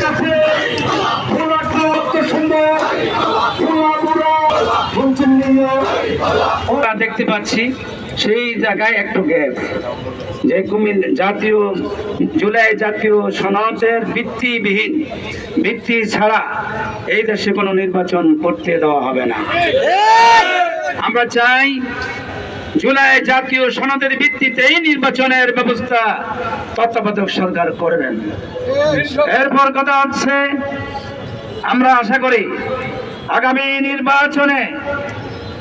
কাছে দেখতে পাচ্ছি সেই জায়গায় একটু গ্যাপ যে কুমির জাতীয়, জুলাই জাতীয় সনদের ভিত্তিবিহীন, ভিত্তি ছাড়া এই দেশে কোনো নির্বাচন করতে দেওয়া হবে না। আমরা চাই জুলাই জাতীয় সনদের ভিত্তিতে এই নির্বাচনের ব্যবস্থা তত্ত্বাবধায়ক সরকার করবেন এরপর কথা হচ্ছে, আমরা আশা করি আগামী নির্বাচনে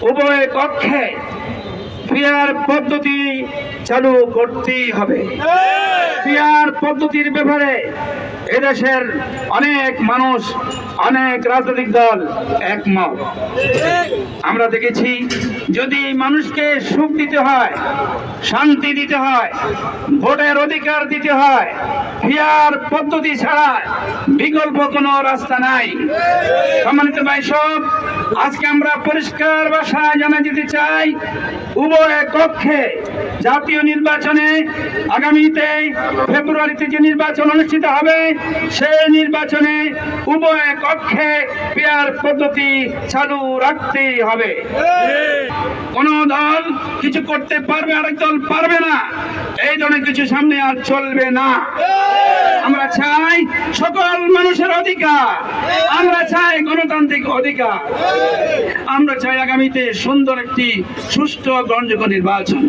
উভয় কক্ষে ফেয়ার পদ্ধতি চালু করতেই হবে। পিয়ার পদ্ধতির ব্যাপারে এদেশের অনেক মানুষ, অনেক রাজনৈতিক দল একমত। আমরা দেখেছি, যদি মানুষকে সুখ দিতে হয়, শান্তি দিতে হয়, ভোটের অধিকার দিতে হয়, পিয়ার পদ্ধতি ছাড়া বিকল্প কোনো রাস্তা নাই। সম্মানিত ভাই সব, আজকে আমরা পরিষ্কার ভাষায় জানা যেতে চাই, উভয় কক্ষে জাতীয় নির্বাচনে আগামীতে ফেব্রুয়ারিতে যে নির্বাচন অনুষ্ঠিত হবে, সেই নির্বাচনে উভয় কক্ষে পেয়ার পদ্ধতি চালু রাখতেই হবে। কোন দল কিছু করতে পারবে, আরেক দল পারবে না, এই ধরনের কিছু সামনে আর চলবে না। আমরা চাই সকল মানুষের অধিকার, আমরা চাই গণতান্ত্রিক অধিকার, আমরা চাই আগামীতে সুন্দর একটি সুষ্ঠু গ্রহণযোগ্য নির্বাচন।